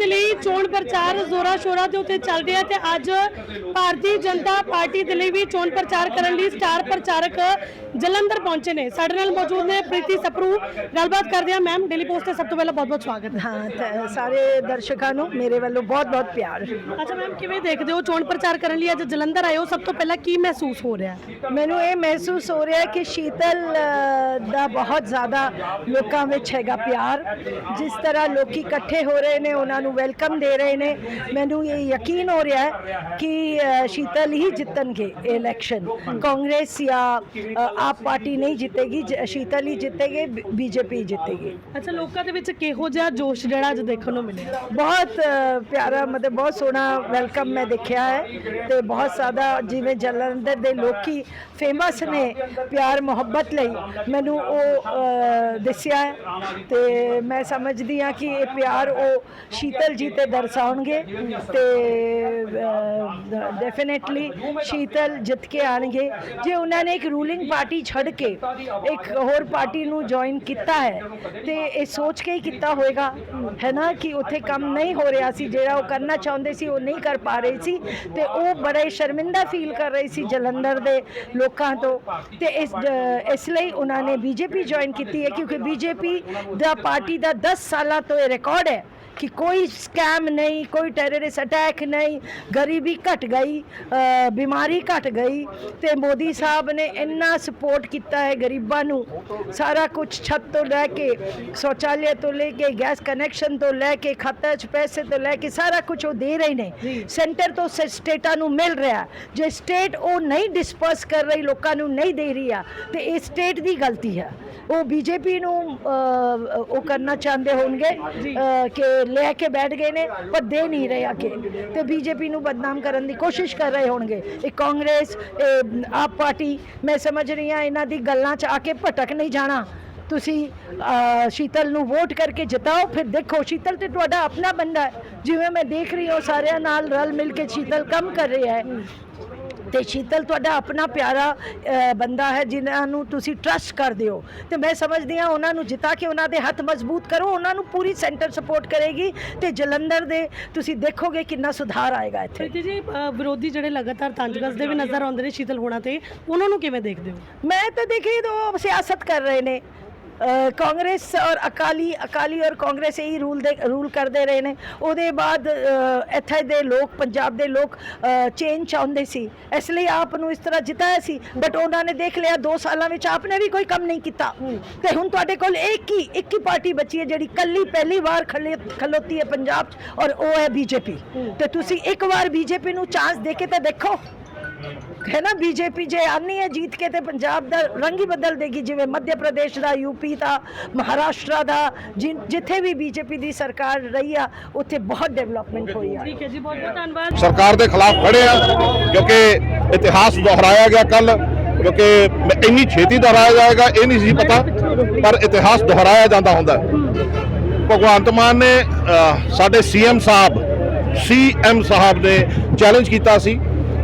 ਦੇ ਲਈ ਚੋਣ ਪ੍ਰਚਾਰ ਜ਼ੋਰਾ ਸ਼ੋਰਾ ਦੇ ਉੱਤੇ ਚੱਲ ਰਿਹਾ ਤੇ ਅੱਜ ਭਾਰਤੀ ਜਨਤਾ ਪਾਰਟੀ ਦੇ ਲਈ ਵੀ ਚੋਣ ਪ੍ਰਚਾਰ ਕਰਨ ਲਈ ਸਟਾਰ ਪ੍ਰਚਾਰਕ ਜਲੰਧਰ ਪਹੁੰਚੇ ਨੇ। ਸਾਡੇ ਨਾਲ ਮੌਜੂਦ ਨੇ ਪ੍ਰੀਤੀ ਸਪਰੂ। ਗੱਲਬਾਤ ਕਰਦੇ ਹਾਂ ਮੈਮ ਡੇਲੀ ਪੋਸਟ ਤੇ ਸਭ ਤੋਂ ਪਹਿਲਾਂ ਬਹੁਤ-ਬਹੁਤ ਸਵਾਗਤ ਹੈ। ਸਾਰੇ ਦਰਸ਼ਕਾਂ ਨੂੰ ਮੇਰੇ ਵੱਲੋਂ ਬਹੁਤ ਬਹੁਤ ਪਿਆਰ। ਅੱਛਾ ਮੈਮ ਕਿਵੇਂ ਦੇਖਦੇ ਹੋ ਚੋਣ ਪ੍ਰਚਾਰ ਕਰਨ ਲਈ ਅੱਜ ਜਲੰਧਰ ਆਏ ਹੋ? ਸਭ ਤੋਂ ਪਹਿਲਾਂ ਕੀ ਮਹਿਸੂਸ ਹੋ ਰਿਹਾ ਮੈਨੂੰ ਇਹ ਮਹਿਸੂਸ ਹੋ ਰਿਹਾ ਕਿ ਸ਼ੀਤਲ ਦਾ ਬਹੁਤ ਜ਼ਿਆਦਾ ਲੋਕਾਂ ਵਿੱਚ ਹੈਗਾ ਪਿਆਰ। ਜਿਸ ਤਰ੍ਹਾਂ ਲੋਕੀ ਇਕੱਠੇ ਹੋ ਰਹੇ ਨੇ ਉਹਨਾਂ ਨੂੰ ਵੈਲਕਮ ਦੇ ਰਹੇ ਨੇ। ਮੈਨੂੰ ਇਹ ਯਕੀਨ ਹੋ ਰਿਹਾ ਹੈ ਕਿ ਸ਼ੀਤਲ ਹੀ ਜਿੱਤਣਗੇ ਇਹ ਇਲੈਕਸ਼ਨ ਕਾਂਗਰਸ ਜਾਂ ਆਪ ਪਾਰਟੀ ਨਹੀਂ ਜਿੱਤੇਗੀ ਸ਼ੀਤਲ ਹੀ ਜਿੱਤੇਗੇ ਬੀਜੇਪੀ ਜਿੱਤੇਗੀ। ਅੱਛਾ ਲੋਕਾਂ ਦੇ ਵਿੱਚ ਕਿਹੋ ਜਿਹਾ ਜੋਸ਼ ਜਿਹੜਾ ਅੱਜ ਦੇਖਣ ਨੂੰ ਮਿਲਿਆ? ਬਹੁਤ ਪਿਆਰਾ ਮਤਲਬ ਬਹੁਤ ਸੋਹਣਾ ਵੈਲਕਮ ਮੈਂ ਦੇਖਿਆ ਹੈ ਤੇ ਬਹੁਤ ਜ਼ਿਆਦਾ ਜਿਵੇਂ ਜਲੰਧਰ ਦੇ ਲੋਕੀ ਫੇਮਸ ਨੇ ਪਿਆਰ ਮੁਹੱਬਤ ਲਈ ਮੈਨੂੰ ਉਹ ਦਿਸਿਆ ਤੇ ਮੈਂ ਸਮਝਦੀ ਹਾਂ ਕਿ ਇਹ ਪਿਆਰ ਉਹ ਸ਼ੀਤਲ ਸ਼ੀਤਲ ਜੀ ਤੇ ਦਰਸਾਉਣਗੇ ਤੇ ਡੈਫੀਨਿਟਲੀ ਸ਼ੀਤਲ ਜਿੱਤ ਕੇ ਆਣਗੇ। ਜੇ ਉਹਨਾਂ ਨੇ ਇੱਕ ਰੂਲਿੰਗ ਪਾਰਟੀ ਛੱਡ ਕੇ ਇੱਕ ਹੋਰ ਪਾਰਟੀ ਨੂੰ ਜੁਆਇਨ ਕੀਤਾ ਹੈ, ਤੇ ਇਹ ਸੋਚ ਕੇ ਹੀ ਕੀਤਾ ਹੋਵੇਗਾ ਹੈ ਨਾ, ਕਿ ਉੱਥੇ ਕੰਮ ਨਹੀਂ ਹੋ ਰਿਹਾ ਸੀ, ਜਿਹੜਾ ਉਹ ਕਰਨਾ ਚਾਹੁੰਦੇ ਸੀ, ਉਹ ਨਹੀਂ ਕਰ ਪਾ ਰਹੇ ਸੀ, ਤੇ ਉਹ ਬੜੇ ਸ਼ਰਮਿੰਦਾ ਫੀਲ ਕਰ ਰਹੇ ਸੀ ਜਲੰਧਰ ਦੇ ਲੋਕਾਂ ਤੋਂ। ਤੇ ਇਸ ਇਸ ਲਈ ਉਹਨਾਂ ਨੇ ਬੀਜੇਪੀ ਜੁਆਇਨ ਕੀਤੀ ਹੈ, ਕਿਉਂਕਿ ਬੀਜੇਪੀ ਦਾ ਪਾਰਟੀ ਦਾ 10 ਸਾਲਾਂ ਤੋਂ ਇਹ ਰਿਕਾਰਡ ਹੈ। ਕਿ ਕੋਈ ਸਕੈਮ ਨਹੀਂ ਕੋਈ ਟੈਰਰਿਸਟ ਅਟੈਕ ਨਹੀਂ ਗਰੀਬੀ ਘਟ ਗਈ ਬਿਮਾਰੀ ਘਟ ਗਈ ਤੇ ਮੋਦੀ ਸਾਹਿਬ ਨੇ ਇੰਨਾ ਸਪੋਰਟ ਕੀਤਾ ਹੈ ਗਰੀਬਾਂ ਨੂੰ। ਸਾਰਾ ਕੁਝ ਛੱਤ ਤੋਂ ਲੈ ਕੇ ਸ਼ੌਚਾਲਿਆ ਤੋਂ ਲੈ ਕੇ ਗੈਸ ਕਨੈਕਸ਼ਨ ਤੋਂ ਲੈ ਕੇ ਖਾਤੇ 'ਚ ਪੈਸੇ ਤੋਂ ਲੈ ਕੇ ਸਾਰਾ ਕੁਝ ਉਹ ਦੇ ਰਹੇ ਨੇ। ਸੈਂਟਰ ਤੋਂ ਸਟੇਟਾਂ ਨੂੰ ਮਿਲ ਰਿਹਾ। ਜੇ ਸਟੇਟ ਉਹ ਨਹੀਂ ਡਿਸਪਰਸ ਕਰ ਰਹੀ ਲੋਕਾਂ ਨੂੰ ਨਹੀਂ ਦੇ ਰਹੀ ਆ ਤੇ ਇਹ ਸਟੇਟ ਦੀ ਗਲਤੀ ਹੈ ਉਹ ਬੀਜੇਪੀ ਨੂੰ ਉਹ ਕਰਨਾ ਚਾਹੁੰਦੇ ਹੋਣਗੇ ਕਿ ਲੈ ਕੇ ਬੈਠ ਗਏ ਨੇ ਪਰ ਦੇ ਨਹੀਂ ਰਹੇ ਅੱਗੇ ਤੇ ਬੀਜੇਪੀ ਨੂੰ ਬਦਨਾਮ ਕਰਨ ਦੀ ਕੋਸ਼ਿਸ਼ ਕਰ ਰਹੇ ਹੋਣਗੇ। ਇਹ ਕਾਂਗਰਸ, ਇਹ ਆਪ ਪਾਰਟੀ, ਮੈਂ ਸਮਝ ਰਹੀ ਹਾਂ ਇਹਨਾਂ ਦੀ ਗੱਲਾਂ 'ਚ ਆ ਕੇ ਭਟਕ ਨਹੀਂ ਜਾਣਾ। ਤੁਸੀਂ ਸ਼ੀਤਲ ਨੂੰ ਵੋਟ ਕਰਕੇ ਜਿਤਾਓ, ਫਿਰ ਦੇਖੋ, ਸ਼ੀਤਲ ਤੇ ਤੁਹਾਡਾ ਆਪਣਾ ਬੰਦਾ ਹੈ। ਜਿਵੇਂ ਮੈਂ ਦੇਖ ਰਹੀ ਹਾਂ ਸਾਰਿਆਂ ਨਾਲ ਰਲ ਮਿਲ ਕੇ ਸ਼ੀਤਲ ਕੰਮ ਕਰ ਰਿਹਾ ਹੈ। ਤੇ ਸ਼ੀਤਲ ਤੁਹਾਡਾ ਆਪਣਾ ਪਿਆਰਾ ਬੰਦਾ ਹੈ ਜਿਨ੍ਹਾਂ ਨੂੰ ਤੁਸੀਂ ਟਰਸਟ ਕਰਦੇ ਹੋ। ਤੇ ਮੈਂ ਸਮਝਦੀ ਹਾਂ ਉਹਨਾਂ ਨੂੰ ਜਿਤਾ ਕੇ ਉਹਨਾਂ ਦੇ ਹੱਥ ਮਜ਼ਬੂਤ ਕਰੋ ਉਹਨਾਂ ਨੂੰ ਪੂਰੀ ਸੈਂਟਰ ਸਪੋਰਟ ਕਰੇਗੀ ਤੇ ਜਲੰਧਰ ਦੇ ਤੁਸੀਂ ਦੇਖੋਗੇ ਕਿੰਨਾ ਸੁਧਾਰ ਆਏਗਾ ਇੱਥੇ। ਜੀ ਅ, ਵਿਰੋਧੀ ਜਿਹੜੇ ਲਗਾਤਾਰ ਤੰਜ ਕੱਸਦੇ ਵੀ ਨਜ਼ਰ ਆਉਂਦੇ ਨੇ ਸ਼ੀਤਲ ਹੋਣਾ ਤੇ ਉਹਨਾਂ ਨੂੰ ਕਿਵੇਂ ਦੇਖਦੇ ਹੋ? ਮੈਂ ਤਾਂ ਦੇਖੀ ਤਾਂ ਸਿਆਸਤ ਕਰ ਰਹੇ ਨੇ। ਕਾਂਗਰਸ ਔਰ ਅਕਾਲੀ ਅਕਾਲੀ ਔਰ ਕਾਂਗਰਸ ਇਹੀ ਰੂਲ ਦੇ ਰੂਲ ਕਰਦੇ ਰਹੇ ਨੇ। ਉਹਦੇ ਬਾਅਦ ਇੱਥੇ ਦੇ ਲੋਕ ਪੰਜਾਬ ਦੇ ਲੋਕ ਚੇਂਜ ਚਾਹੁੰਦੇ ਸੀ। ਇਸ ਲਈ ਆਪ ਨੂੰ ਇਸ ਤਰ੍ਹਾਂ ਜਿਤਾਇਆ ਸੀ। ਬਟ ਉਹਨਾਂ ਨੇ ਦੇਖ ਲਿਆ 2 ਸਾਲਾਂ ਵਿੱਚ ਆਪਨੇ ਵੀ ਕੋਈ ਕੰਮ ਨਹੀਂ ਕੀਤਾ। ਤੇ ਹੁਣ ਤੁਹਾਡੇ ਕੋਲ ਇੱਕ ਹੀ ਇੱਕ ਹੀ ਪਾਰਟੀ ਬਚੀ ਹੈ ਜਿਹੜੀ ਕੱਲੀ ਪਹਿਲੀ ਵਾਰ ਖਲੇ- ਖਲੋਤੀ ਹੈ ਪੰਜਾਬ 'ਚ ਔਰ ਉਹ ਹੈ ਬੀਜੇਪੀ। ਤੇ ਤੁਸੀਂ ਇੱਕ ਵਾਰ ਬੀਜੇਪੀ ਨੂੰ ਚਾਂਸ ਦੇ ਕੇ ਤਾਂ ਦੇਖੋ। ਹੈ ਨਾ ਬੀਜੇਪੀ ਜੇ ਆਨੀ ਹੈ ਜੀਤ ਕੇ ਤੇ ਪੰਜਾਬ ਦਾ ਰੰਗ ਹੀ ਬਦਲ ਦੇਗੀ ਜਿਵੇਂ ਮੱਧ ਪ੍ਰਦੇਸ਼ ਦਾ ਯੂਪੀ ਦਾ ਮਹਾਰਾਸ਼ਟਰ ਦਾ ਜਿ- ਜਿੱਥੇ ਵੀ ਬੀਜੇਪੀ ਦੀ ਸਰਕਾਰ ਰਹੀ ਆ ਉੱਥੇ ਬਹੁਤ ਡਿਵੈਲਪਮੈਂਟ ਹੋਈ ਆ। ਠੀਕ ਹੈ ਜੀ ਬਹੁਤ ਬਹੁਤ ਧੰਨਵਾਦ। ਸਰਕਾਰ ਦੇ ਖਿਲਾਫ ਖੜੇ ਆ ਕਿਉਂਕਿ ਇਤਿਹਾਸ ਦੁਹਰਾਇਆ ਗਿਆ ਕੱਲ ਕਿਉਂਕਿ ਇੰਨੀ ਛੇਤੀ ਦੁਹਰਾਇਆ ਜਾਏਗਾ ਇਹ ਨਹੀਂ ਸੀ ਪਤਾ ਪਰ ਇਤਿਹਾਸ ਦੁਹਰਾਇਆ ਜਾਂਦਾ ਹੁੰਦਾ ਹੈ। ਭਗਵੰਤ ਮਾਨ ਨੇ ਸਾਡੇ ਸੀਐਮ ਸਾਹਿਬ ਸੀਐਮ ਸਾਹਿਬ ਨੇ ਚੈਲੰਜ ਕੀਤਾ ਸੀ।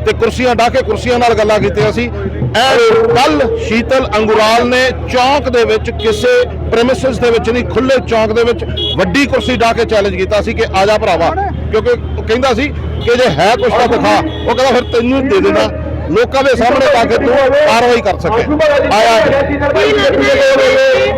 ਤੇ ਕੁਰਸੀਆਂ ਢਾ ਕੇ ਕੁਰਸੀਆਂ ਨਾਲ ਗੱਲਾਂ ਕੀਤੀਆਂ ਸੀ। ਐ ਕੱਲ ਸ਼ੀਤਲ ਅੰਗੁਰਾਲ ਨੇ ਚੌਂਕ ਦੇ ਵਿੱਚ ਕਿਸੇ ਪ੍ਰੈਮਿਸਿਸ ਦੇ ਵਿੱਚ ਨਹੀਂ ਖੁੱਲੇ ਚੌਂਕ ਦੇ ਵਿੱਚ ਵੱਡੀ ਕੁਰਸੀ ਢਾ ਕੇ ਚੈਲੰਜ ਕੀਤਾ ਸੀ ਕਿ ਆ ਜਾ ਭਰਾਵਾ। ਕਿਉਂਕਿ ਉਹ ਕਹਿੰਦਾ ਸੀ ਕਿ ਜੇ ਹੈ ਕੁਛ ਤਾਂ ਦਿਖਾ। ਉਹ ਕਹਿੰਦਾ ਫਿਰ ਤੈਨੂੰ ਦੇ ਦੇਣਾ। ਲੋਕਾਂ ਦੇ ਸਾਹਮਣੇ ਤਾਂ ਕਿ ਤੂੰ ਕਾਰਵਾਈ ਕਰ ਸਕੇ। ਆਇਆ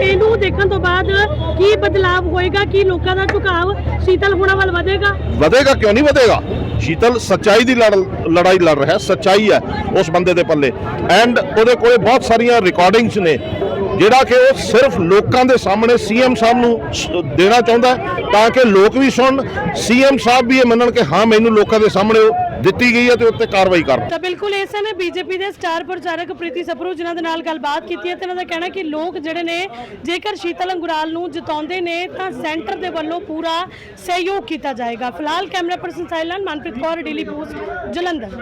ਇਹਨੂੰ ਦੇਖਣ ਤੋਂ ਬਾਅਦ ਕੀ ਬਦਲਾਵ ਹੋਏਗਾ ਕੀ ਲੋਕਾਂ ਦਾ ਝੁਕਾਵ ਸ਼ੀਤਲ ਹੋਣਾ ਵੱਲ ਵਧੇਗਾ? ਵਧੇਗਾ ਕਿਉਂ ਨਹੀਂ ਵਧੇਗਾ? ਸ਼ੀਤਲ, ਸੱਚਾਈ ਦੀ ਲੜ- ਲੜਾਈ ਲੜ ਰਿਹਾ ਹੈ ਸੱਚਾਈ ਹੈ ਉਸ ਬੰਦੇ ਦੇ ਪੱਲੇ। ਐਂਡ ਉਹਦੇ ਕੋਲੇ ਬਹੁਤ ਸਾਰੀਆਂ ਰਿਕਾਰਡਿੰਗਸ ਨੇ, ਜਿਹੜਾ ਕਿ ਉਹ ਸਿਰਫ ਲੋਕਾਂ ਦੇ ਸਾਹਮਣੇ ਸੀਐਮ ਸਾਹਿਬ ਨੂੰ ਦੇਣਾ ਚਾਹੁੰਦਾ ਤਾਂ ਕਿ ਲੋਕ ਵੀ ਸੁਣਨ। ਸੀਐਮ ਸਾਹਿਬ ਵੀ ਇਹ ਮੰਨਣ ਕਿ ਹਾਂ, ਮੈਨੂੰ ਲੋਕਾਂ ਦੇ ਸਾਹਮਣੇ ਉਹ ਦਿੱਤੀ ਗਈ ਹੈ ਤੇ ਉੱਤੇ ਕਾਰਵਾਈ ਕਰਨ ਤਾਂ ਬਿਲਕੁਲ ਇਸ ਨੇ ਬੀਜੇਪੀ ਦੇ ਸਟਾਰ ਪ੍ਰਚਾਰਕ ਪ੍ਰੀਤੀ ਸਪਰੂ, ਜਿਨ੍ਹਾਂ ਦੇ ਨਾਲ ਗੱਲਬਾਤ ਕੀਤੀ ਹੈ ਤੇ ਇਹਨਾਂ ਦਾ ਕਹਿਣਾ ਕਿ ਲੋਕ ਜਿਹੜੇ ਨੇ, ਜੇਕਰ ਸ਼ੀਤਲ ਅੰਗੁਰਾਲ ਨੂੰ ਜਿਤਾਉਂਦੇ ਨੇ, ਤਾਂ ਸੈਂਟਰ ਦੇ ਵੱਲੋਂ ਪੂਰਾ ਸਹਿਯੋਗ ਕੀਤਾ ਜਾਏਗਾ। ਫਿਲਹਾਲ ਕੈਮਰਾ ਪਰਸਨ ਸਾਇਲਨ ਮਨਪ੍ਰੀਤ ਕੌਰ, ਡੇਲੀ ਪੋਸਟ, ਜਲੰਧਰ।